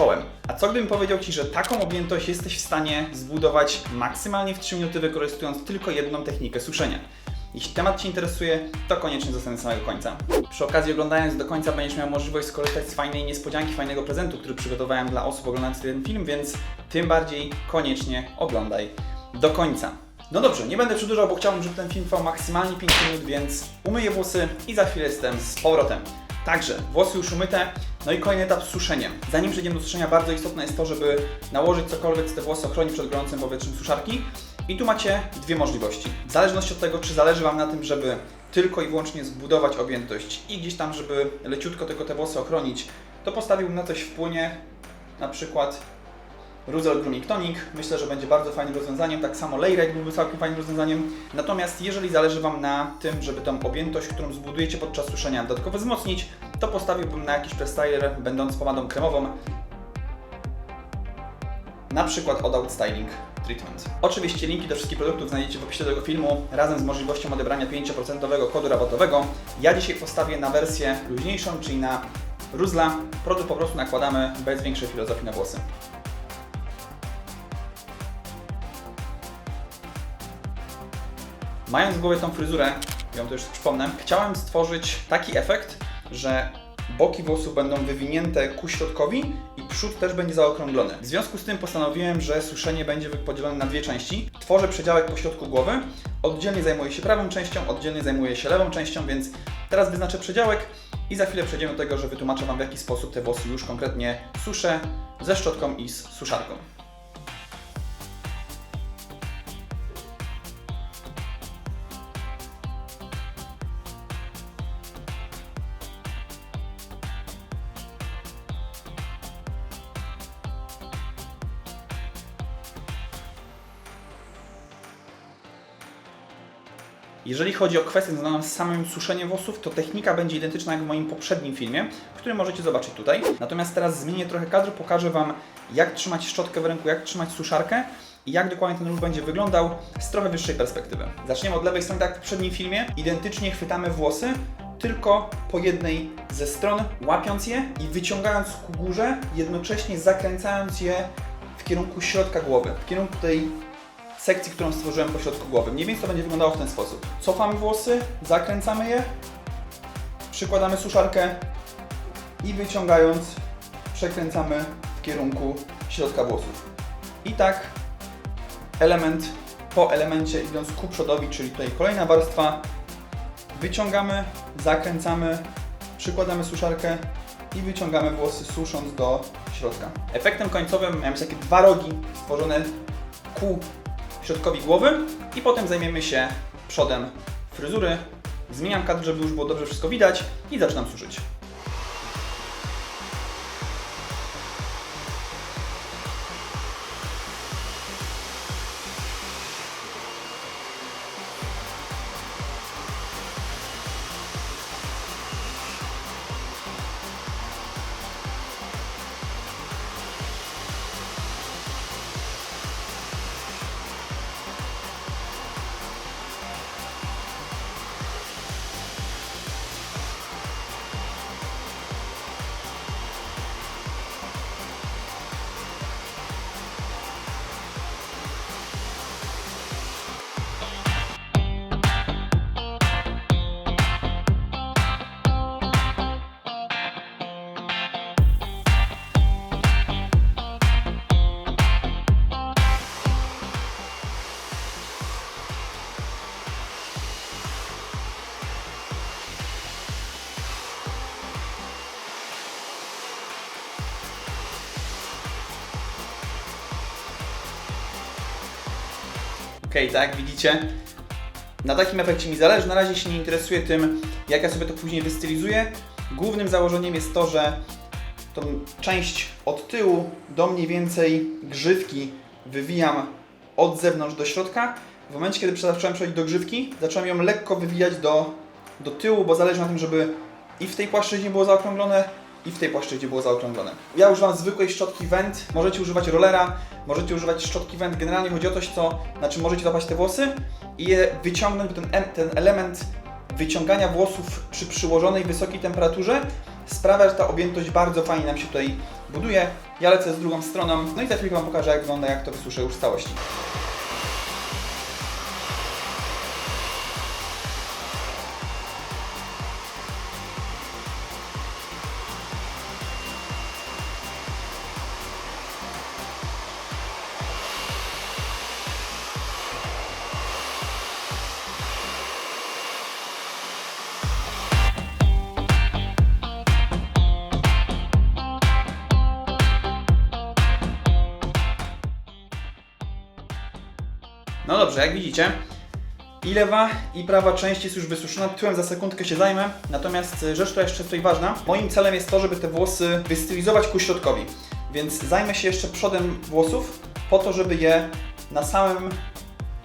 czołem. A co gdybym powiedział Ci, że taką objętość jesteś w stanie zbudować maksymalnie w 3 minuty wykorzystując tylko jedną technikę suszenia? Jeśli temat Cię interesuje, to koniecznie zostań do samego końca. Przy okazji oglądając do końca będziesz miał możliwość skorzystać z fajnej niespodzianki, fajnego prezentu, który przygotowałem dla osób oglądających ten film, więc tym bardziej koniecznie oglądaj do końca. No dobrze, nie będę przedłużał, bo chciałbym, żeby ten film trwał maksymalnie 5 minut, więc umyję włosy i za chwilę jestem z powrotem. Także, włosy już umyte, no i kolejny etap suszenie. Zanim przejdziemy do suszenia, bardzo istotne jest to, żeby nałożyć cokolwiek, co te włosy ochroni przed gorącym powietrzem suszarki. I tu macie dwie możliwości. W zależności od tego, czy zależy Wam na tym, żeby tylko i wyłącznie zbudować objętość i gdzieś tam, żeby leciutko tylko te włosy ochronić, to postawiłbym na coś w płynie, na przykład Ruzel Grooming Tonic. Myślę, że będzie bardzo fajnym rozwiązaniem. Tak samo Layrite byłby całkiem fajnym rozwiązaniem. Natomiast jeżeli zależy Wam na tym, żeby tą objętość, którą zbudujecie podczas suszenia dodatkowo wzmocnić, to postawiłbym na jakiś prestyler będący pomadą kremową. Na przykład od Outstyling Treatment. Oczywiście linki do wszystkich produktów znajdziecie w opisie tego filmu razem z możliwością odebrania 5% kodu rabatowego. Ja dzisiaj postawię na wersję luźniejszą, czyli na Ruzla. Produkt po prostu nakładamy bez większej filozofii na włosy. Mając w głowie tą fryzurę, ją to już przypomnę, chciałem stworzyć taki efekt, że boki włosów będą wywinięte ku środkowi i przód też będzie zaokrąglony. W związku z tym postanowiłem, że suszenie będzie podzielone na dwie części. Tworzę przedziałek po środku głowy, oddzielnie zajmuję się prawą częścią, oddzielnie zajmuję się lewą częścią, więc teraz wyznaczę przedziałek i za chwilę przejdziemy do tego, że wytłumaczę Wam w jaki sposób te włosy już konkretnie suszę ze szczotką i z suszarką. Jeżeli chodzi o kwestię związaną z samym suszeniem włosów, to technika będzie identyczna jak w moim poprzednim filmie, który możecie zobaczyć tutaj. Natomiast teraz zmienię trochę kadr, pokażę Wam jak trzymać szczotkę w ręku, jak trzymać suszarkę i jak dokładnie ten ruch będzie wyglądał z trochę wyższej perspektywy. Zaczniemy od lewej strony, tak jak w poprzednim filmie. Identycznie chwytamy włosy, tylko po jednej ze stron, łapiąc je i wyciągając ku górze, jednocześnie zakręcając je w kierunku środka głowy, w kierunku tej sekcji, którą stworzyłem po środku głowy. Mniej więcej to będzie wyglądało w ten sposób. Cofamy włosy, zakręcamy je, przykładamy suszarkę i wyciągając przekręcamy w kierunku środka włosów. I tak element po elemencie idąc ku przodowi, czyli tutaj kolejna warstwa, wyciągamy, zakręcamy, przykładamy suszarkę i wyciągamy włosy susząc do środka. Efektem końcowym miałem takie dwa rogi stworzone ku środkowi głowy i potem zajmiemy się przodem fryzury. Zmieniam kadr, żeby już było dobrze wszystko widać i zaczynam suszyć. Okej, tak widzicie, na takim efekcie mi zależy. Na razie się nie interesuję tym, jak ja sobie to później wystylizuję. Głównym założeniem jest to, że tą część od tyłu do mniej więcej grzywki wywijam od zewnątrz do środka. W momencie, kiedy zacząłem przechodzić do grzywki, zacząłem ją lekko wywijać do, do tyłu, bo zależy na tym, żeby i w tej płaszczyźnie było zaokrąglone, i w tej płaszczyźnie było zaokrąglone. Ja używam zwykłej szczotki Vent, możecie używać rollera, możecie używać szczotki Vent. Generalnie chodzi o coś, co, na czym możecie złapać te włosy i je wyciągnąć, bo ten, ten element wyciągania włosów przy przyłożonej wysokiej temperaturze sprawia, że ta objętość bardzo fajnie nam się tutaj buduje. Ja lecę z drugą stroną, no i za chwilkę Wam pokażę jak wygląda, jak to wysuszę już w całości. Dobrze, jak widzicie, i lewa i prawa część jest już wysuszona, tyłem za sekundkę się zajmę. Natomiast y, rzecz, która jeszcze tutaj ważna, moim celem jest to, żeby te włosy wystylizować ku środkowi. Więc zajmę się jeszcze przodem włosów, po to, żeby je na samym,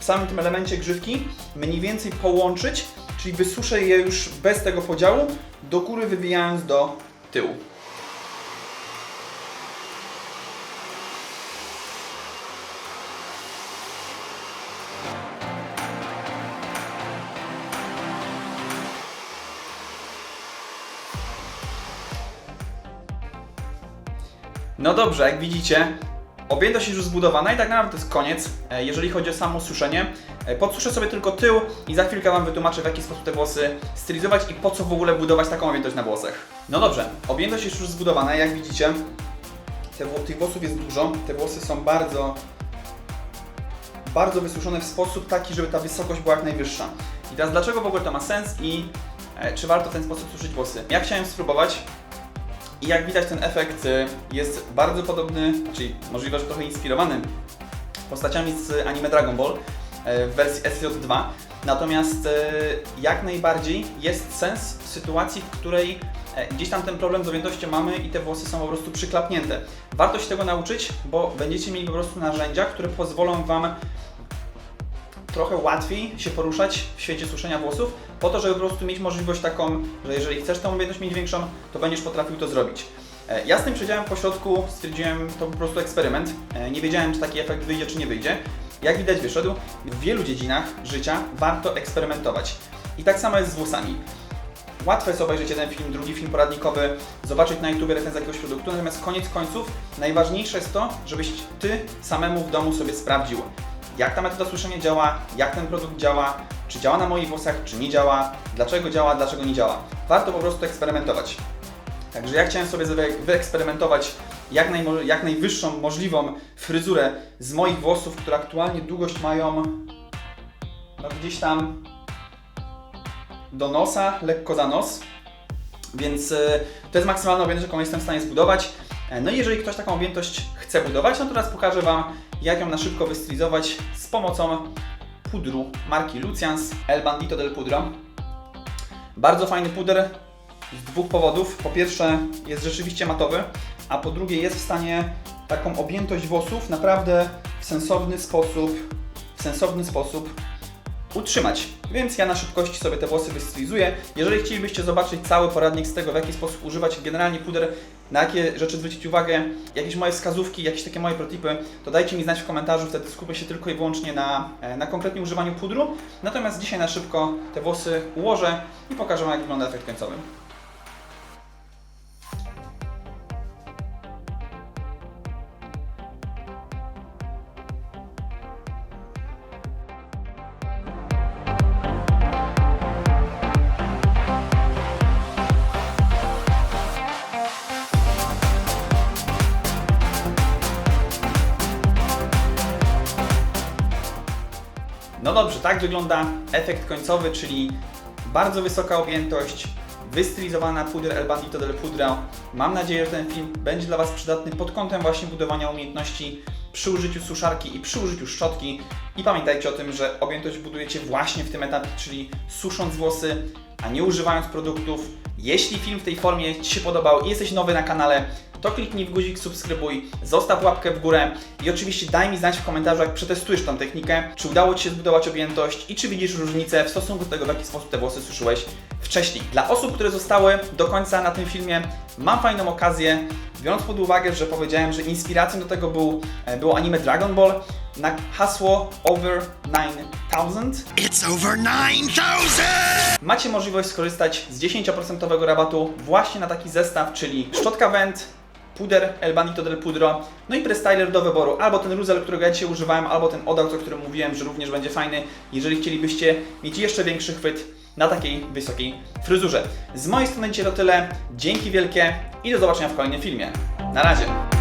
w samym tym elemencie grzywki mniej więcej połączyć, czyli wysuszę je już bez tego podziału, do góry wywijając do tyłu. No dobrze, jak widzicie, objętość jest już zbudowana i tak naprawdę to jest koniec, e, jeżeli chodzi o samo suszenie. E, Podsuszę sobie tylko tył i za chwilkę Wam wytłumaczę, w jaki sposób te włosy stylizować i po co w ogóle budować taką objętość na włosach. No dobrze, objętość jest już zbudowana, jak widzicie, te, tych włosów jest dużo, te włosy są bardzo, bardzo wysuszone w sposób taki, żeby ta wysokość była jak najwyższa. I teraz dlaczego w ogóle to ma sens i e, czy warto w ten sposób suszyć włosy? Ja chciałem spróbować, i jak widać ten efekt y, jest bardzo podobny, czyli możliwe, że trochę inspirowany postaciami z anime Dragon Ball e, w wersji SJ2. Natomiast e, jak najbardziej jest sens w sytuacji, w której e, gdzieś tam ten problem z objętością mamy i te włosy są po prostu przyklapnięte. Warto się tego nauczyć, bo będziecie mieli po prostu narzędzia, które pozwolą Wam trochę łatwiej się poruszać w świecie suszenia włosów, po to, żeby po prostu mieć możliwość taką, że jeżeli chcesz tą objętość mieć większą, to będziesz potrafił to zrobić. E, Ja z tym przedziałem po środku stwierdziłem to po prostu eksperyment. E, Nie wiedziałem, czy taki efekt wyjdzie, czy nie wyjdzie. Jak widać, wyszedł. W wielu dziedzinach życia warto eksperymentować. I tak samo jest z włosami. Łatwo jest obejrzeć jeden film, drugi film poradnikowy, zobaczyć na YouTube recenzję jakiegoś produktu, natomiast koniec końców najważniejsze jest to, żebyś Ty samemu w domu sobie sprawdził, jak ta metoda suszenia działa, jak ten produkt działa, czy działa na moich włosach, czy nie działa, dlaczego działa, dlaczego nie działa. Warto po prostu eksperymentować. Także ja chciałem sobie wy- wyeksperymentować jak, jak najwyższą możliwą fryzurę z moich włosów, które aktualnie długość mają no gdzieś tam do nosa, lekko za nos. Więc y, to jest maksymalna objętość, jaką jestem w stanie zbudować. E, No i jeżeli ktoś taką objętość chce budować, no to teraz pokażę Wam, jak ją na szybko wystylizować z pomocą pudru marki Lucians El Bandito del Pudro. Bardzo fajny puder z dwóch powodów. Po pierwsze jest rzeczywiście matowy, a po drugie jest w stanie taką objętość włosów naprawdę w sensowny sposób, w sensowny sposób utrzymać. Więc ja na szybkości sobie te włosy wystylizuję. Jeżeli chcielibyście zobaczyć cały poradnik z tego, w jaki sposób używać generalnie puder, na jakie rzeczy zwrócić uwagę, jakieś moje wskazówki, jakieś takie moje protipy, to dajcie mi znać w komentarzu, wtedy skupię się tylko i wyłącznie na, e, na konkretnie używaniu pudru. Natomiast dzisiaj na szybko te włosy ułożę i pokażę Wam, jak wygląda efekt końcowy. Dobrze, tak wygląda efekt końcowy, czyli bardzo wysoka objętość, wystylizowana puder El Bandito del Pudra. Mam nadzieję, że ten film będzie dla Was przydatny pod kątem właśnie budowania umiejętności przy użyciu suszarki i przy użyciu szczotki. I pamiętajcie o tym, że objętość budujecie właśnie w tym etapie, czyli susząc włosy, a nie używając produktów. Jeśli film w tej formie Ci się podobał i jesteś nowy na kanale, to kliknij w guzik subskrybuj, zostaw łapkę w górę i oczywiście daj mi znać w komentarzu, jak przetestujesz tą technikę, czy udało Ci się zbudować objętość i czy widzisz różnicę w stosunku do tego, w jaki sposób te włosy suszyłeś wcześniej. Dla osób, które zostały do końca na tym filmie, mam fajną okazję, biorąc pod uwagę, że powiedziałem, że inspiracją do tego był, e, było anime Dragon Ball, na hasło over 9000 It's over 9000! macie możliwość skorzystać z 10% rabatu właśnie na taki zestaw, czyli szczotka Vent, puder El Banito del Pudro, no i prestyler do wyboru, albo ten Ruzel, którego ja dzisiaj używałem, albo ten Odax, o którym mówiłem, że również będzie fajny, jeżeli chcielibyście mieć jeszcze większy chwyt na takiej wysokiej fryzurze. Z mojej strony dzisiaj to tyle, dzięki wielkie i do zobaczenia w kolejnym filmie. Na razie!